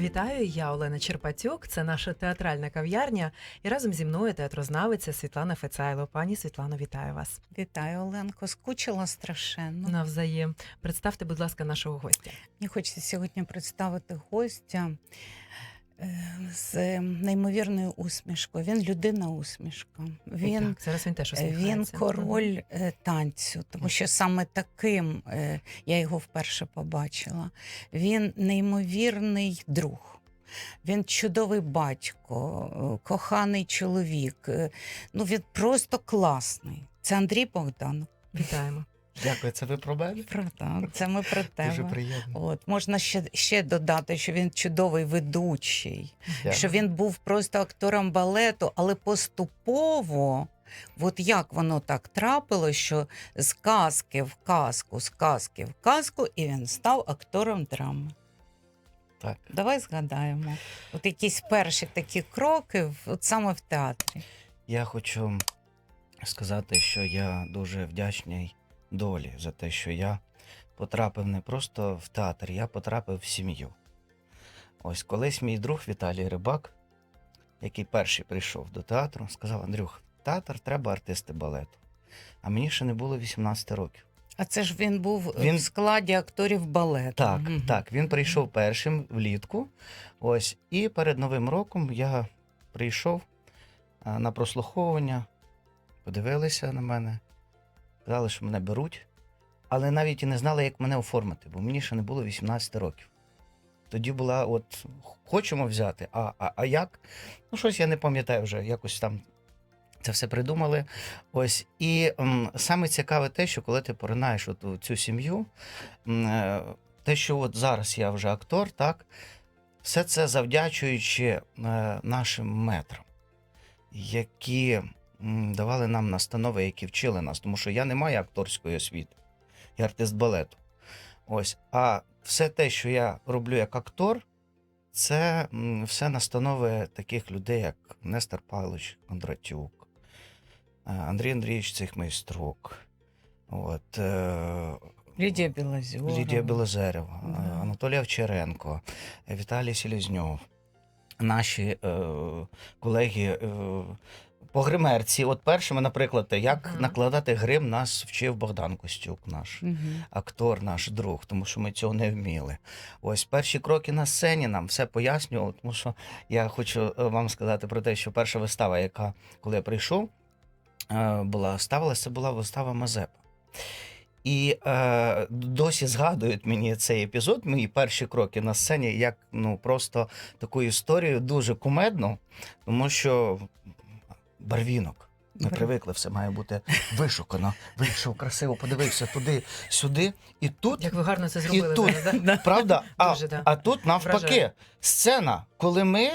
Вітаю, я Олена Черпатюк. Це наша театральна кав'ярня. І разом зі мною театрознавиця Світлана Фецайло. Пані Світлано, вітаю вас. Вітаю, Оленко. Скучила страшенно. Навзаєм. Представте, будь ласка, нашого гостя. Мені хочеться сьогодні представити гостя з неймовірною усмішкою. Він людина усмішка. Він, так, зараз він теж е, він король е, танцю, тому що саме таким е, я його вперше побачила. Він неймовірний друг. Він чудовий батько, е, коханий чоловік. е, Ну, він просто класний. Це Андрій Богданов. Вітаємо. Дякую, це ви про мене? Правда, це ми про тебе. Дуже приємно. От можна ще, ще додати, що він чудовий ведучий, Дякую. що він був просто актором балету, але поступово, от як воно так трапилось, що з казки в казку, з казки в казку, і він став актором драми. Так. Давай згадаємо. От якісь перші такі кроки, от саме в театрі. Я хочу сказати, що я дуже вдячний долі за те, що я потрапив не просто в театр, я потрапив в сім'ю. Ось колись мій друг Віталій Рибак, який перший прийшов до театру, сказав: Андрюх, театр треба артисти балету. А мені ще не було 18 років. А це ж він був Він- в складі акторів балету. Так, Мгм. так. Він прийшов першим влітку. Ось, і перед Новим роком я прийшов на прослуховування, подивилися на мене, сказали, що мене беруть, але навіть і не знали, як мене оформити, бо мені ще не було 18 років. Тоді була, от, хочемо взяти, а, а, а як? Ну, щось я не пам'ятаю вже, якось там це все придумали. Ось. І м, саме цікаве те, що коли ти поринаєш от цю сім'ю, м, е, те, що от зараз я вже актор, так, все це завдячуючи е, нашим метрам, які давали нам настанови, які вчили нас, тому що я не маю акторської освіти, я артист балету. Ось. А все те, що я роблю як актор, це все настанови таких людей, як Нестор Павлович Кондратюк, е, Андрій Андрійович Цихмайструк, от, е, Лідія Білозюрова. Лідія Білозерева, Да. е, Анатолій Овчаренко, Віталій Селізньов, наші е, колеги е, по гримерці. От першими, наприклад, як Мгм. накладати грим, нас вчив Богдан Костюк, наш Мгм. актор, наш друг, тому що ми цього не вміли. Ось перші кроки на сцені нам все пояснював, тому що я хочу е, вам сказати про те, що перша вистава, яка коли я прийшов, е, була ставилася, це була вистава Мазепа. І е, досі згадують мені цей епізод, мої перші кроки на сцені, як ну просто таку історію дуже кумедну, тому що барвінок. Ми Бар- привикли, все має бути вишукано. Вийшов красиво, подивився туди, сюди. І тут, Як ви гарно це зробили тут. зараз, да? правда, а, Дуже, да. а тут навпаки, Вражає. сцена, коли ми,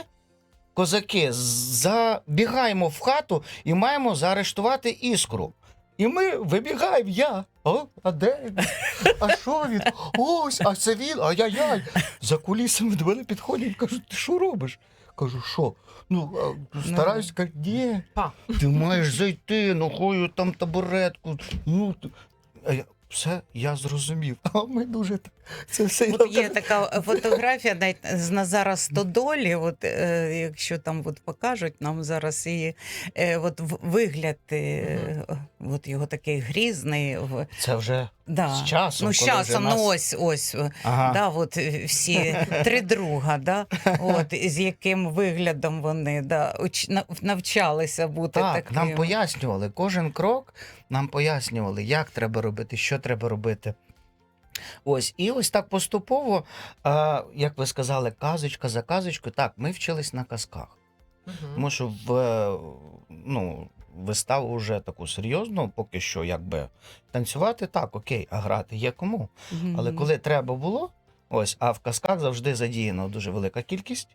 козаки, забігаємо в хату і маємо заарештувати іскру. І ми вибігаємо, я. О, а де? він? А що він? Ось, а це він, ай-яй-яй. За кулісами до мене підходять, кажуть, ти що робиш? Кажу, що? Ну, а, стараюсь, кажу, ні. Па. Ти маєш зайти, ну хою там табуретку. Ну, ти- а я, все, я зрозумів. А ми дуже так. Це все От є така фотографія навіть з Назара Стодолі. От е, якщо там от покажуть нам зараз і е, от вигляд, е, от його такий грізний. Це вже да. з часом. Ну, з часом, ну ось ось. Ага. Да, от е, всі три друга, да, от, з яким виглядом вони да, навчалися бути Так, такими. нам пояснювали кожен крок, нам пояснювали, як треба робити, що треба робити. Ось, і ось так поступово, а, як ви сказали, казочка за казочкою. Так, ми вчились на казках. Угу. Тому що в ну, виставу вже таку серйозну, поки що, якби танцювати так, окей, а грати є кому. Угу. Але коли треба було, ось, а в казках завжди задіяно дуже велика кількість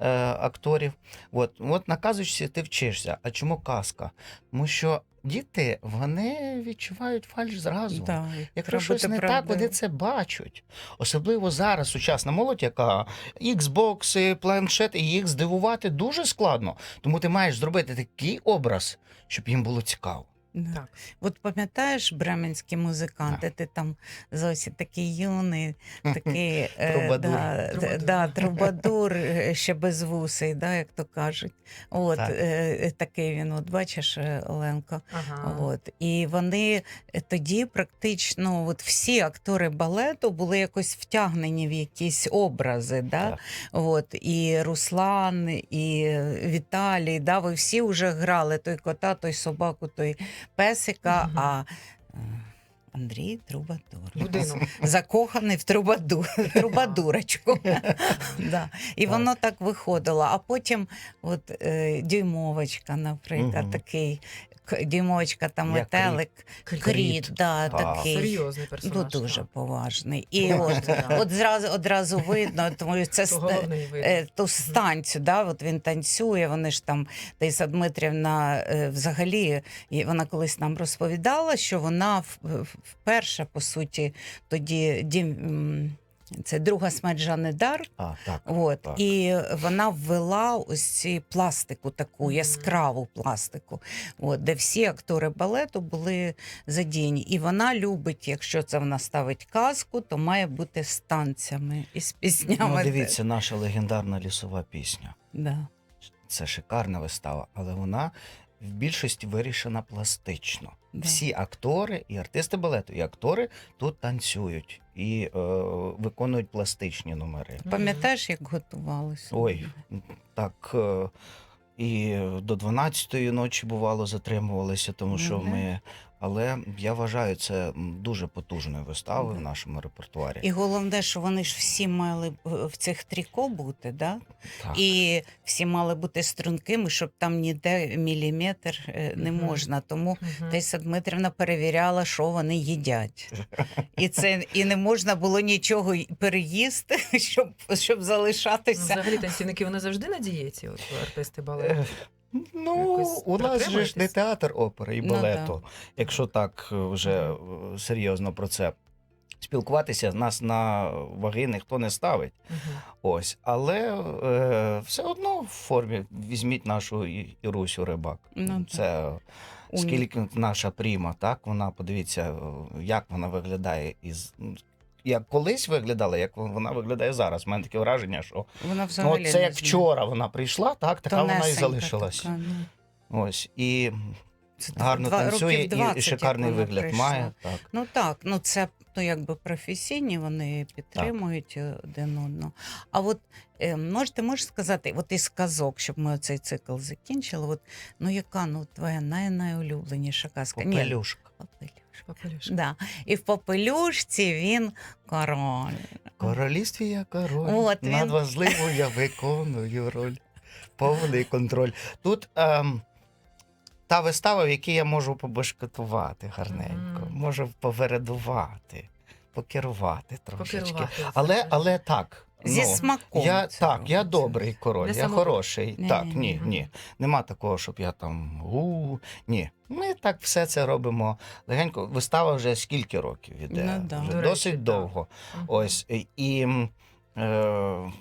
е, акторів. От, от на казочці ти вчишся. А чому казка? Тому що діти вони відчувають фальш зразу. Да, Якщо щось не так, вони це бачать. Особливо зараз сучасна молодь, яка Xbox, планшет, і їх здивувати дуже складно. Тому ти маєш зробити такий образ, щоб їм було цікаво. Так. От пам'ятаєш бременські музиканти, ти там зовсім такий юний, такий е, Трубадур. Да, Да, трубадур е, ще без вусей, да, як то кажуть. От, Так. е, е, такий він, от бачиш, е, Оленко. Ага. От. І вони е, тоді практично от всі актори балету були якось втягнені в якісь образи. Да? Так. От. І Руслан, і Віталій, да? ви всі вже грали той кота, той собаку, той песика, угу. а е, Андрій Трубадур. Людину. Закоханий в трубаду, трубадурочку. да. І Так. воно так виходило. А потім, от е, дюймовочка, наприклад, такий дюймовочка там метелик, Кріт. кріт, да, такий. Серйозний Ну, дуже так. поважний. І от, от зразу, одразу видно, тому що це е, ту станцю, да, от він танцює, вони ж там, Таїса Дмитрівна е, взагалі, і вона колись нам розповідала, що вона вперше, по суті, тоді дім. Це друга смерть Жанни Дарк. А, так. От, Так. і вона ввела ось ці пластику, таку яскраву пластику, от, де всі актори балету були задіяні. І вона любить, якщо це вона ставить казку, то має бути з танцями і з піснями. Ну, дивіться, наша легендарна лісова пісня. Да. Це шикарна вистава, але вона в більшості вирішена пластично. Да. Всі актори, і артисти балету, і актори тут танцюють і е, виконують пластичні номери. Пам'ятаєш, як готувалися? Ой, так. е, І до 12-ї ночі бувало затримувалися, тому що Ну, ми. Але я вважаю це дуже потужною виставою в нашому репертуарі. І головне, що вони ж всі мали е, в цих тріко бути, да? Так. і всі мали бути стрункими, щоб там ніде міліметр е, не можна. Тому. Таїса Дмитрівна перевіряла, що вони їдять. І це і не можна було нічого переїсти, щоб, щоб Ну, залишатися. Взагалі танцівники вони завжди на дієті, от артисти балету. Ну, Якось у нас же ж не театр опери і Ну, балету. Якщо так е, вже е, серйозно про це спілкуватися, нас на ваги ніхто не ставить. Мгм. Ось, але е, все одно в формі візьміть нашу І- Ірусю Рибак. Ну, це скільки наша пріма, так вона подивіться, е, як вона виглядає із. Як колись виглядала, як вона виглядає зараз. У мене таке враження, що Вона ну, взагалі от це як вчора вона прийшла, так така вона і Тонесенька залишилась. така, ну. Ось і Це гарно два- танцює і, 20, і шикарний вигляд прийшла. має. Так. Ну так, ну це ну, якби професійні, вони підтримують е, один одного. А от е, можете можеш сказати, от із казок, щоб ми цей цикл закінчили, от, ну яка ну, твоя най найулюбленіша казка? Ні, Попелюшка. Попелюшка. Да. І в попелюшці він король. Королівстві я король. От він. Надважливо я виконую роль. Повний контроль. Тут ем, та вистава, в якій я можу побешкетувати гарненько, можу повередувати, покерувати трошечки. Покерувати. Але, але так. Зі ну, смаком. я, так, я добрий король, Для я самого- хороший. Не, так, ні, ні, не. ні. Нема такого, щоб я там у ні. Ми так все це робимо легенько. Вистава вже скільки років іде? Ну, да. Вже До досить речі, довго. Так. Ось і- і е,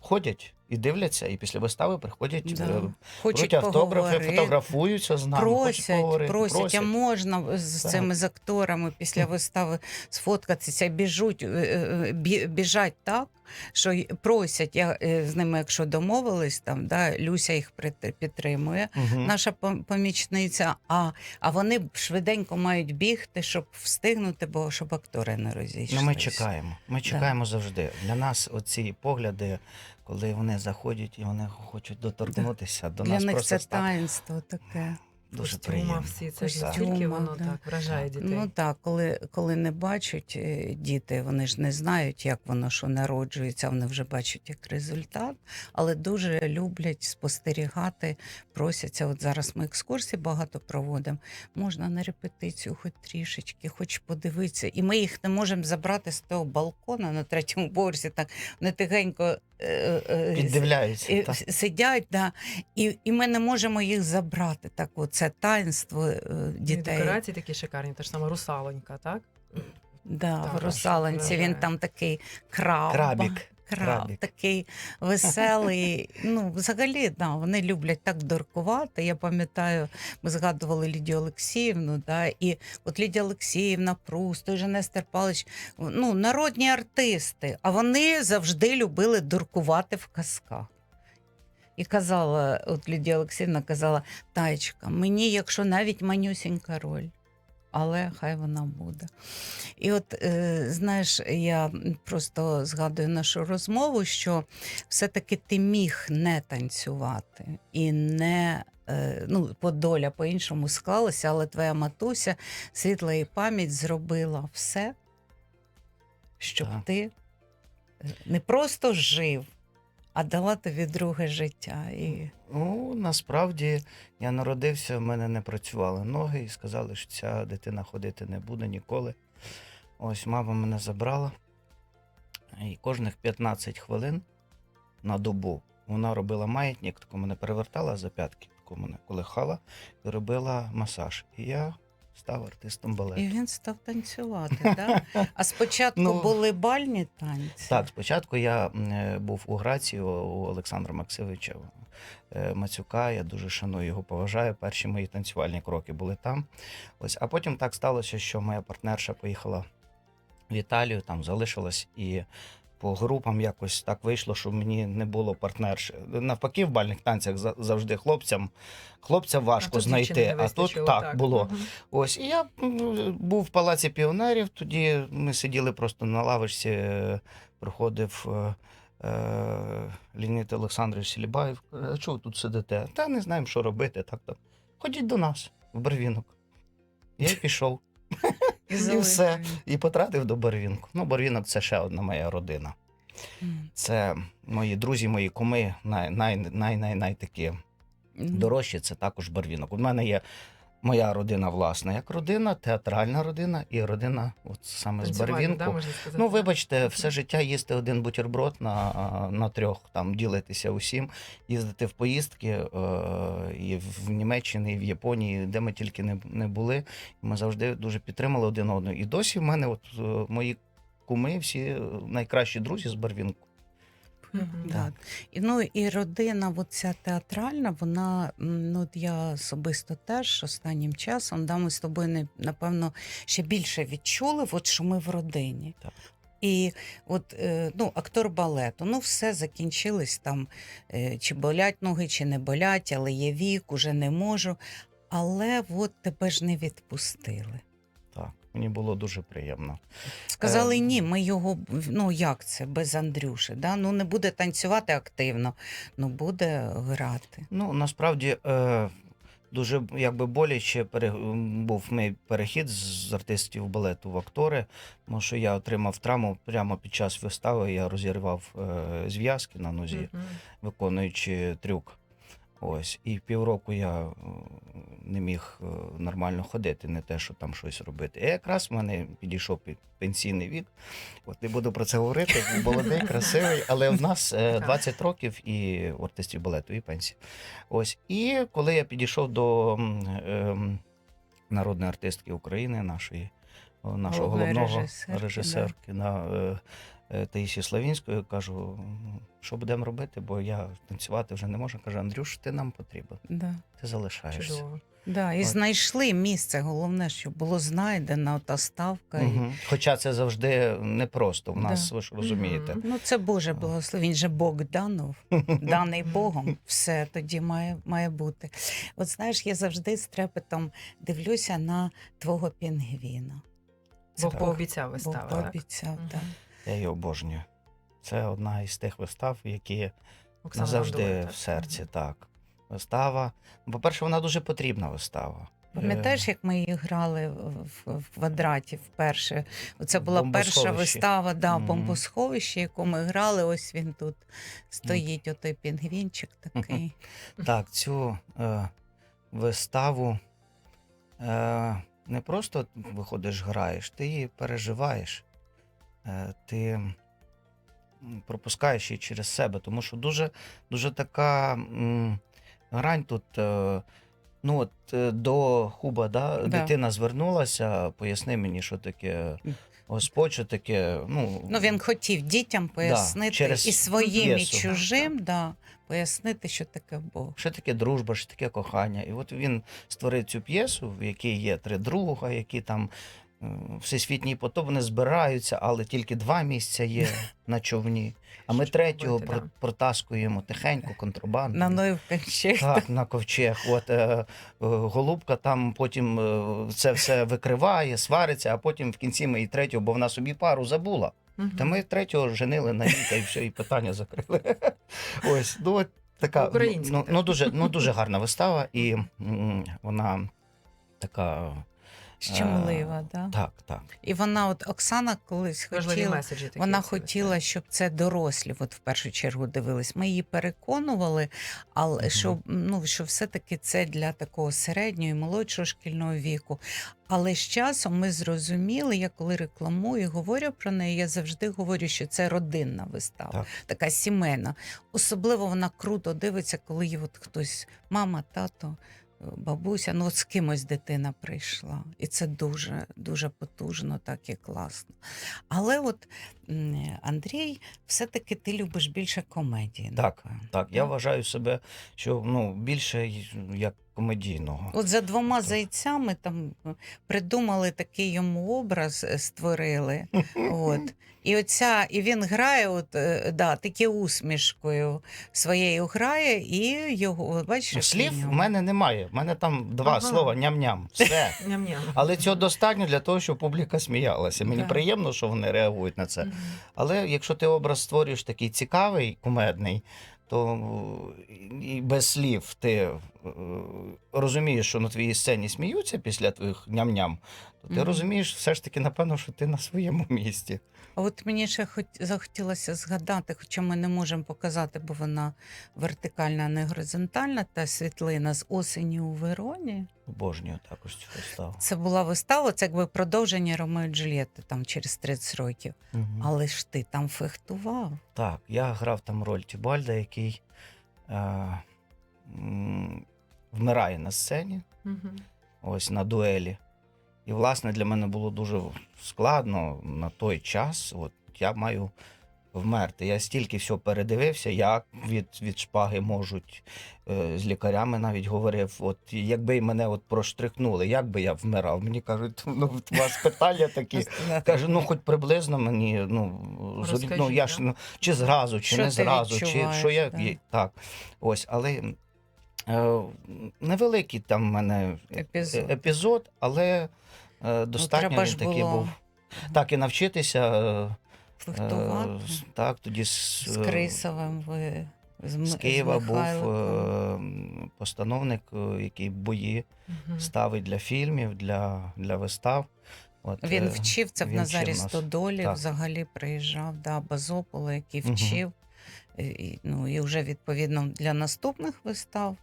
ходять і дивляться, і після вистави приходять, Да. е, Хочуть беруть автографи, поговорити. фотографуються з нами. хочуть Просять, поговорити, просять, а можна з Так. цими з акторами після вистави сфоткатися, біжуть, е, е, бі- біжать так, що й- просять, я е, з ними, якщо домовились, там, да, Люся їх прит- підтримує, Мгм. наша пом- помічниця, а, а вони швиденько мають бігти, щоб встигнути, бо щоб актори не розійшлися. Ну, ми чекаємо. Ми чекаємо завжди. Для нас оці погляди, коли вони заходять і вони хочуть доторкнутися до Для нас них просто це стати таїнство таке. дуже Костюма приємно. всі, це ж Костюма, воно да. так вражає дітей. Ну так, коли, коли не бачать е, діти, вони ж не знають, як воно що народжується, вони вже бачать як результат, але дуже люблять спостерігати, просяться. От зараз ми екскурсії багато проводимо. Можна на репетицію, хоч трішечки, хоч подивитися. І ми їх не можемо забрати з того балкона на третьому поверсі, так не тихенько. Е, е, Піддивляються. і так. сидять, да, і, і ми не можемо їх забрати. Так, це таїнство дітей. І. Декорації такі шикарні, та ж сама русалонька, так? Да, Так, в русалонці він там такий краб. Крабік. Краб, Крабік. такий веселий. Ну, взагалі, да, вони люблять так дуркувати. Я пам'ятаю, ми згадували Лідію Олексіївну, да, і от Лідія Олексіївна, Прус, той же Нестер Палич, ну, народні артисти, а вони завжди любили дуркувати в казках. І казала, от Лідія Олексіївна казала, Таєчка, мені, якщо навіть манюсінька роль, але хай вона буде. І от, е, знаєш, я просто згадую нашу розмову, що все-таки ти міг не танцювати і не. е, Ну, подоля по-іншому склалася, але твоя матуся, світла і пам'ять зробила все, щоб Так. ти е, не просто жив, а дала тобі друге життя. І... Ну, насправді я народився, в мене не працювали ноги і сказали, що ця дитина ходити не буде ніколи. Ось мама мене забрала. І кожних 15 хвилин на добу вона робила маятник, таку мене перевертала за п'ятки, таку мене колихала і робила масаж. І я став артистом балету. і він став танцювати. Да? А спочатку Ну, були бальні танці. Так, спочатку я е, був у Грації у у Олександра Максимовича е, Мацюка. Я дуже шаную його, поважаю. Перші мої танцювальні кроки були там. Ось, а потім так сталося, що моя партнерша поїхала в Італію, там залишилась і. По групам якось так вийшло, що мені не було партнерші. Навпаки, в бальних танцях за- завжди хлопцям. Хлопця важко дівчини знайти. А тут вистачило, так, було. Мгм. Ось, і я був в палаці піонерів. Тоді ми сиділи просто на лавочці, е, приходив е, е, Леонід Олександрович Сілібаєв. А чого тут сидите? Та не знаємо, що робити. Так, так. Ходіть до нас в Барвінок. Я й пішов І і все. І потратив до Барвінку. Ну, Барвінок це ще одна моя родина. Це мої друзі, мої куми, най, най, най, най, най такі дорожчі це також барвінок. У мене є моя родина власна, як родина, театральна родина і родина, от саме з барвінку. да, можна сказати. Ну, вибачте, все життя їсти один бутерброд на, на трьох, там ділитися усім, їздити в поїздки е, і в Німеччині, і в Японії, де ми тільки не, не були. Ми завжди дуже підтримали один одного. І досі в мене от е, мої куми, всі найкращі друзі з барвінку. Мгм. Да. І, ну, і родина, оця театральна, вона, м, ну, от я особисто теж останнім часом, да, ми з тобою, не- напевно, ще більше відчули, от, що ми в родині. Так. І от е, ну, актор балету, ну все закінчилось там, е, чи болять ноги, чи не болять, але є вік, уже не можу. Але от тебе ж не відпустили. Мені було дуже приємно. Сказали, Е, ні, ми його ну як це без Андрюші? Да? Ну не буде танцювати активно, ну буде грати. Ну, насправді е, дуже якби боляче пере, був мій перехід з артистів балету в актори, тому що я отримав травму прямо під час вистави. Я розірвав е, зв'язки на нозі, Мгм. виконуючи трюк. Ось, і півроку я е, не міг е, нормально ходити, не те, що там щось робити. І якраз в мене підійшов пі- пенсійний вік. От не буду про це говорити, молодий, красивий, але в нас е, 20 років і в артистів балету, і пенсія. Ось. І коли я підійшов до ем, народної артистки України, нашої, нашого головного режисерки, режисерки, на, е, е, Таїсі Славінської, кажу, що будемо робити, бо я танцювати вже не можу. Каже, Андрюш, ти нам потрібен, Да. ти залишаєшся. Чудово. Да, і От. знайшли місце. Головне, щоб було знайдена та ставка. І... Угу. Хоча це завжди непросто. В нас, ви ж розумієте. Мгм. Ну, це Боже благословінь, же Бог данов, даний Богом. Все тоді має, має бути. От знаєш, я завжди з трепетом дивлюся на твого пінгвіна. Бог пообіцяв Бог виставу. так? пообіцяв, так. Я її обожнюю. Це одна із тих вистав, які Оксана Ландова, в серці. Мгм. Так. Вистава. По-перше, вона дуже потрібна вистава. Пам'ятаєш, Е, як ми її грали в, квадраті вперше? Це була перша вистава, да, бомбосховище, яку ми грали. Ось він тут стоїть, отой пінгвінчик такий. Так, цю е, виставу е, не просто виходиш, граєш, ти її переживаєш. Е, ти пропускаєш її через себе, тому що дуже, дуже така грань тут. Е, Ну, от е, до Хуба, да, Да. дитина звернулася, поясни мені, що таке Господь, що таке, ну, Ну, він хотів дітям пояснити через і своїм, і чужим, да, пояснити, що таке Бог. що таке дружба, що таке кохання. І от він створив цю п'єсу, в якій є три друга, які там всесвітній потоп, вони збираються, але тільки два місця є на човні. А ми третього про- протаскуємо тихенько, контрабандою. На Ноїв ковчег. Так, на ковчег. От е, е, голубка там потім е, це все викриває, свариться, а потім в кінці ми і третього, бо вона собі пару забула. Та ми третього женили на Віка і все, і питання закрили. Ось, ну от така ну, так. ну, дуже, ну, дуже гарна вистава, і м, вона така. Щемлива, да. Так, так. І вона, от Оксана, колись Важливі хотіла. такі. Вона хотіла, виставі. щоб це дорослі, от в першу чергу дивились. Ми її переконували, але Мгм. що, ну, що все-таки це для такого середнього і молодшого шкільного віку. Але з часом ми зрозуміли, я коли рекламую і говорю про неї, я завжди говорю, що це родинна вистава, Так. така сімейна. Особливо вона круто дивиться, коли є от хтось, мама, тато. Бабуся, ну от з кимось дитина прийшла, і це дуже дуже потужно, так і класно. Але от Андрій, все-таки ти любиш більше комедії. Так, напевно. так. Я вважаю себе, що ну, більше як комедійного. От за двома Так. зайцями там е, придумали такий йому образ, е, створили. От. І оця, і він грає, от, е, да, таки усмішкою своєю грає, і його, от бачиш, Ну, Слів в мене немає. В мене там два Ага. слова ням-ням. Все. Ням-ням. Але цього достатньо для того, щоб публіка сміялася. Мені Да. приємно, що вони реагують на це. Але якщо ти образ створюєш такий цікавий, кумедний, то і без слів ти розумієш, що на твоїй сцені сміються після твоїх ням-ням, то ти Мгм. розумієш все ж таки, напевно, що ти на своєму місці. А от мені ще хоч захотілося згадати, хоча ми не можемо показати, бо вона вертикальна, а не горизонтальна, та світлина з осені у Вероні. Обожнюю також цю виставу. Це була вистава, це якби продовження Ромео і Джульєтти там через 30 років. Мгм. Але ж ти там фехтував. Так, я грав там роль Тібальда, який е, вмирає на сцені. Мгм. ось на дуелі. І, власне, для мене було дуже складно на той час. От я маю вмерти. Я стільки всього передивився, як від, від шпаги можуть. Е, з лікарями навіть говорив: от якби мене от проштрихнули, як би я вмирав. Мені кажуть, ну у вас питання такі. Кажу, ну хоч приблизно мені, ну, зорі- ну я ж ну, чи зразу, чи Що не зразу, чи що я є- так. Ось, але невеликий там в мене Епізод. е- епізод, але е, достатньо треба він такий було був. Так, і навчитися. е, Фехтувати е, з- так, тоді з, з е, Крисовим. Ви, з, з Києва був е, постановник, е, який бої Мгм. ставить для фільмів, для, для вистав. От, Він е, вчив це в Назарі. Стодолі, Так. взагалі приїжджав да, Базопола, який вчив. І, і, ну, і вже відповідно для наступних вистав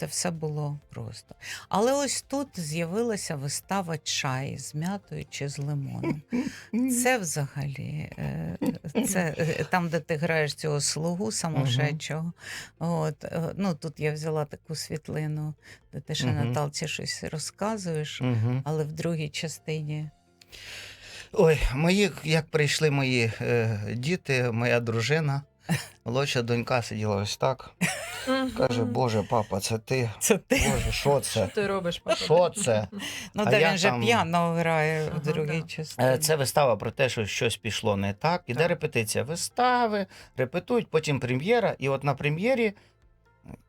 це все було просто. Але ось тут з'явилася вистава чай з м'ятою чи з лимоном. Це взагалі е, це е, там, де ти граєш цього слугу самошедшого. От, е, ну, тут я взяла таку світлину, де ти ще. Наталці щось розказуєш, але в другій частині. Ой, мої, як прийшли мої е, діти, моя дружина, молодша донька сиділа ось так. Каже, Боже, папа, це ти. Це ти. Боже, що Що ти робиш, папа? Що це? Ну, А де я він же там- п'яно грає Ага, в другій да. частині. Е, Це вистава про те, що щось пішло не так. Іде Так. репетиція вистави, репетують, потім прем'єра, і от на прем'єрі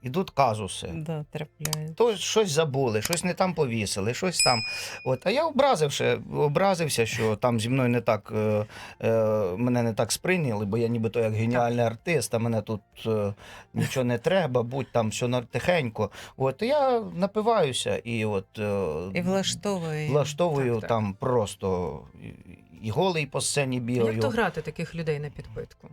йдуть казуси. Да. То щось забули, щось не там повісили, щось там. От, а я образився, образився, що там зі мною не так е, е, мене не так сприйняли, бо я нібито як геніальний артист, а мене тут е, нічого не треба, будь там все на- тихенько. От я напиваюся і от е, І влаштовує. влаштовую Так, так. там просто і- і голий по сцені бігаю. Як то грати таких людей на підпитку?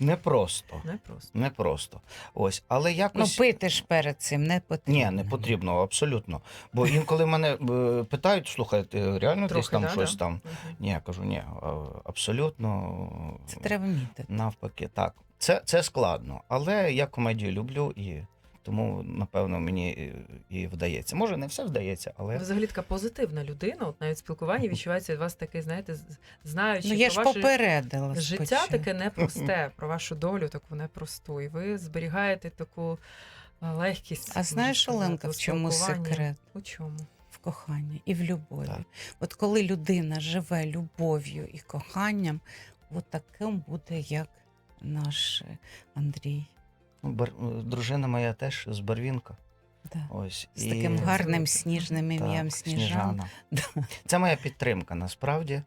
Не просто. Не просто. Не просто. Ось, але Ну, пити ж перед цим не потрібно. Ні, не потрібно, абсолютно. Бо інколи мене е, питають, слухай, ти реально десь там да, щось да? там? Угу. Ні, я кажу, ні, абсолютно Це треба вміти. навпаки. Так. Це, це складно, але я комедію люблю і тому, напевно, мені і, і вдається. Може, не все вдається, але взагалі така позитивна людина. От навіть в спілкуванні відчувається від вас такий, знаєте, з- знаючи Ну, я про ж ваше попередила. життя спочатку. таке непросте, про вашу долю таку непросту. І ви зберігаєте таку е, легкість. А знаєш, Оленка, в чому секрет? У чому? В коханні і в любові. Так. От коли людина живе любов'ю і коханням, от таким буде, як наш е, Андрій. Бар- дружина моя теж з Барвінка. Да. Ось З і- таким гарним сніжним ім'ям Так, Сніжана. Да. Це моя підтримка насправді.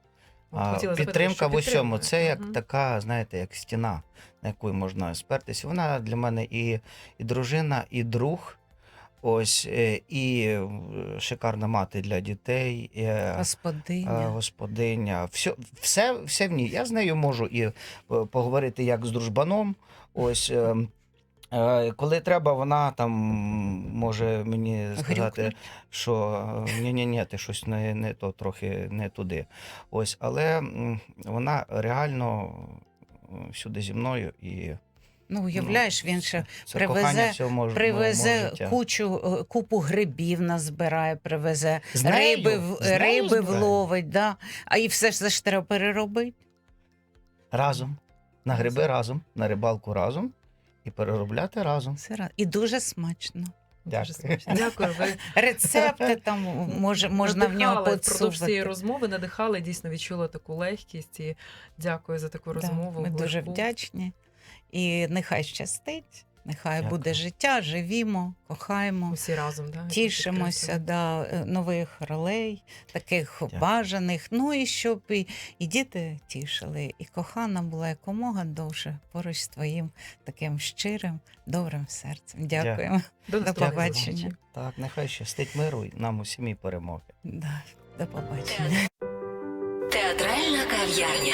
А, хотіла запитати, підтримка в усьому. Це як Мгм. така, знаєте, як стіна, на яку можна спертися. Вона для мене і, і дружина, і друг. Ось е, і шикарна мати для дітей, і, е, Господиня. е, господиня. Все, все, все в ній. Я з нею можу і поговорити як з дружбаном. Ось. Е, е, Коли треба, вона там може мені сказати, що ні, ні, ні, ти щось не, не то трохи не туди. Ось, але вона реально всюди зі мною і Ну, уявляєш, він ще це привезе- мож, привезе мого кучу, е, купу грибів назбирає, привезе, З нею? риби, в- З нею риби вловить, да. а і все ж це ж треба переробити. разом. На гриби разом, на рибалку разом і переробляти разом. Все раз. І дуже смачно. Дякую. Дякую. Ви Рецепти там може, можна в нього надихали впродовж цієї підсувати. розмови, надихали, дійсно відчула таку легкість. І дякую за таку Да, розмову. ми дуже вдячні. І нехай щастить, нехай Дякую. буде життя, живімо, кохаємо. Усі разом, да, Тішимося да, е, нових ролей, таких Дякую. бажаних. Ну і щоб і, і діти тішили, і кохана була якомога довше поруч з твоїм таким щирим, добрим серцем. Дякуємо. До До побачення. зустрічей. Так, нехай щастить миру і нам усім і перемоги. Да, до побачення. Театральна кав'ярня.